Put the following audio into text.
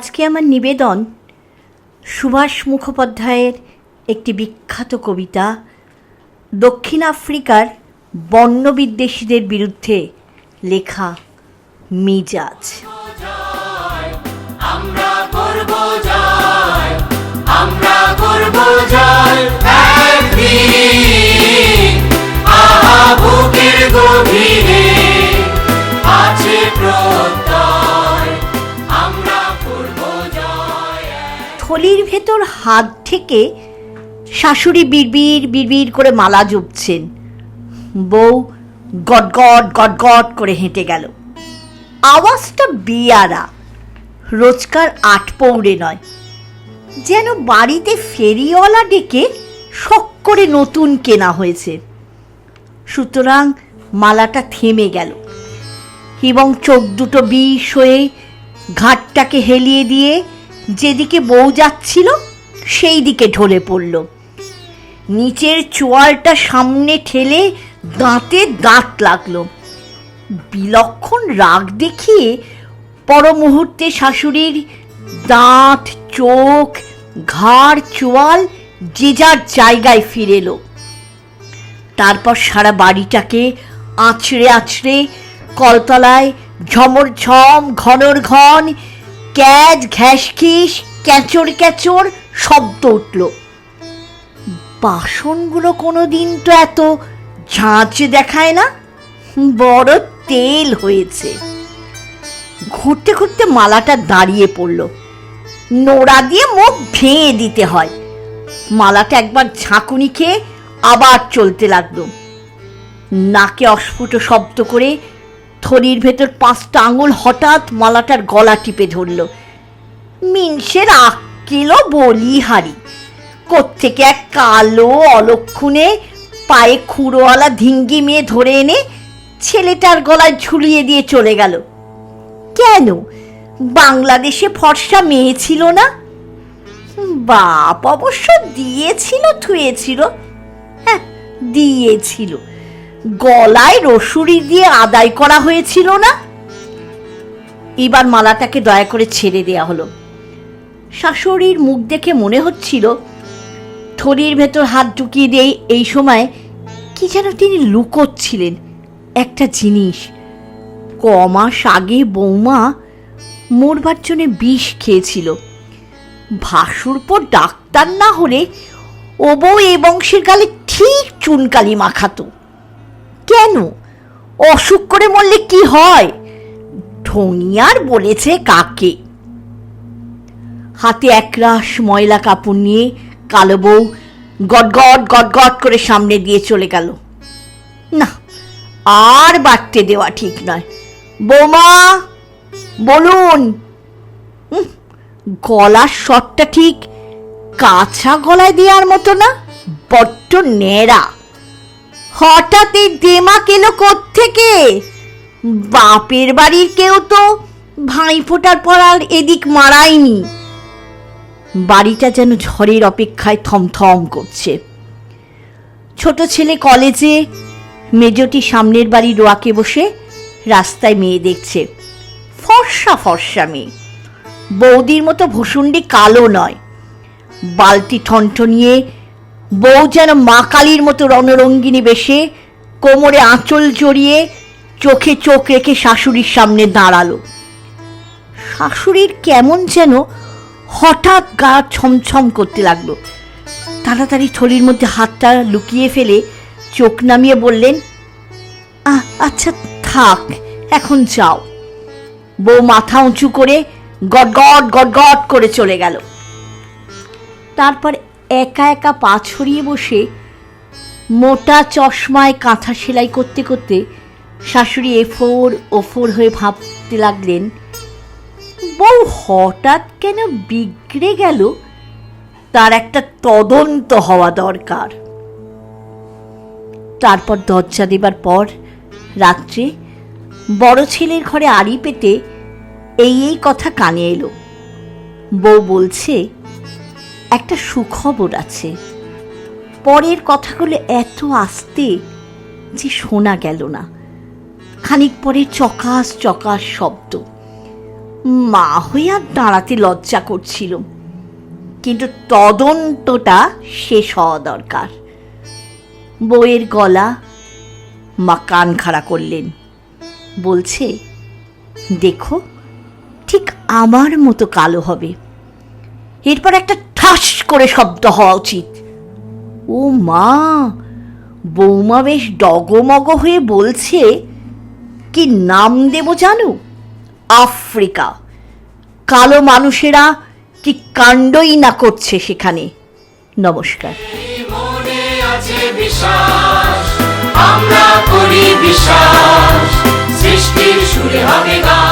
আজকে আমার নিবেদন সুভাষ মুখোপাধ্যায়ের একটি বিখ্যাত কবিতা, দক্ষিণ আফ্রিকার বর্ণবিদ্বেষীদের বিরুদ্ধে লেখা মিজাজ। আমরা করব আমরা করব থলির হাত থেকে শাশুড়ি বিড়বিড় বিড়বিড় করে মালা জপছেন বউ গটগট গটগট করে হেঁটে গেল। আওয়াজটা বিয়ারা, রোজকার আট পৌড়ে নয়। যেন বাড়িতে ফেরিওয়ালা ডেকে শখ করে নতুন কেনা হয়েছে। সুতরাং মালাটা থেমে গেল এবং চোখ দুটো বিষ হয়ে ঘাটটাকে হেলিয়ে দিয়ে যেদিকে বউ যাচ্ছিল সেই দিকে ঢলে পড়ল। নিচের চোয়ালটা সামনে ঠেলে দাঁতে দাঁত লাগল। বিলক্ষণ রাগ দেখিয়ে পর মুহূর্তে শাশুড়ির দাঁত, চোখ, ঘাড়, চোয়াল যে যার জায়গায় ফিরে এলো। তারপর সারা বাড়িটাকে আছড়ে আছড়ে কলতলায় ঝমর ঝম ঘনর ঘন ক্যাজ ঘ্যাসখিস ক্যাচর ক্যাচর শব্দ উঠল। বাসনগুলো কোনো দিন তো এত ঝাঁচ দেখায় না? বড় তেল হয়েছে। ঘুরতে ঘুরতে মালাটা দাঁড়িয়ে পড়ল। নোড়া দিয়ে মুখ ভেঙে দিতে হয়। মালাটা একবার ঝাঁকুনি খেয়ে আবার চলতে লাগল। নাকে অস্ফুট শব্দ করে থরির ভেতর পাঁচটা আঙুল হঠাৎ মালাটার গলা টিপে ধরল। মিনসের আক্কেলও বলি হারি কোত্থেকে এক কালো অলক্ষণে পায়ে খুঁড়োওয়ালা ধিঙ্গি মেয়ে ধরে এনে ছেলেটার গলায় ঝুলিয়ে দিয়ে চলে গেল। কেন? বাংলাদেশে ফর্সা মেয়ে ছিল না? বাপ অবশ্য দিয়েছিল, থুয়েছিল। হ্যাঁ দিয়েছিল। গলায় রসুরি দিয়ে আদায় করা হয়েছিল না? এবার মালাটাকে দয়া করে ছেড়ে দেয়া হলো। শাশুড়ির মুখ দেখে মনে হচ্ছিল থরির ভেতর হাত ঢুকিয়ে দিয়ে এই সময় কি যেন তিনি লুকোচ্ছিলেন একটা জিনিস। কমাস আগে বৌমা মরবার জন্য বিষ খেয়েছিল। ভাসুর পর ডাক্তার না হলে ও বউ এ বংশের গালে ঠিক চুনকালি মাখাতো। কেন? অসুখ করে মরলে কি হয়? ঢঙিয়ার বলেছে কাকে? হাতে একরাশ ময়লা কাপড় নিয়ে কালো বউ গটগট গটগট করে সামনে দিয়ে চলে গেল। না, আর বাড়তে দেওয়া ঠিক নয়। বৌমা, বলুন। গলার শটটা ঠিক কাঁচা গলায় দেওয়ার মতো না, বড্ড ন্যাড়া। হঠাৎ এই দেমাক এলো থেকে বাপের বাড়ির কেউ তো ভাই ফোটার পর আর এদিক মারায়নি। বাড়িটা যেন ঝড়ের অপেক্ষায় থমথম করছে। ছোট ছেলে কলেজে মেজটি সামনের বাড়ি রোয়াকে বসে রাস্তায় মেয়ে দেখছে। ফর্সা ফর্সা মেয়ে। বৌদির মতো ভুসুন্ডি কালো নয়। বালতি ঠনঠনিয়ে বউ যেন মা কালীর মতো রণরঙ্গিনী বেশে কোমরে আঁচল জড়িয়ে চোখে চোখ রেখে শাশুড়ির সামনে দাঁড়াল। শাশুড়ির কেমন যেন হঠাৎ গা ছমছম করতে লাগল। তাড়াতাড়ি থলির মধ্যে হাতটা লুকিয়ে ফেলে চোখ নামিয়ে বললেন "আহ, আচ্ছা থাক এখন যাও। বউ মাথা উঁচু করে গটগট গটগট করে চলে গেল। তারপর একা একা পা ছড়িয়ে বসে মোটা চশমায় কাঁথা সেলাই করতে করতে শাশুড়ি এফোর ওফোর হয়ে ভাবতে লাগলেন, বউ হঠাৎ কেন বিগড়ে গেল? তার একটা তদন্ত হওয়া দরকার। তারপর দরজা দেবার পর রাত্রে বড় ছেলের ঘরে আড়ি পেতে এই এই কথা কানে এলো। বউ বলছে একটা সুখবর আছে। পরের কথাগুলো এত আস্তে যে শোনা গেল না। খানিক পরে চকাস চকাস শব্দ। মা আর দাঁড়াতে লজ্জা করছিল। কিন্তু তদন্তটা শেষ হওয়া দরকার। বইয়ের গলা মা কান খাড়া করলেন। বলছে, দেখো, ঠিক আমার মতো কালো হবে। এরপর একটা ঠাস করে শব্দ হওয়া উচিত। ও মা, বৌমা বেশ ডগমগ হয়ে বলছে, কি নাম দেব জানো? আফ্রিকা। কালো মানুষেরা কি কাণ্ডই না করছে সেখানে। নমস্কার। আমরা করি বিশ্বাস, সৃষ্টির সুরে হবে গান।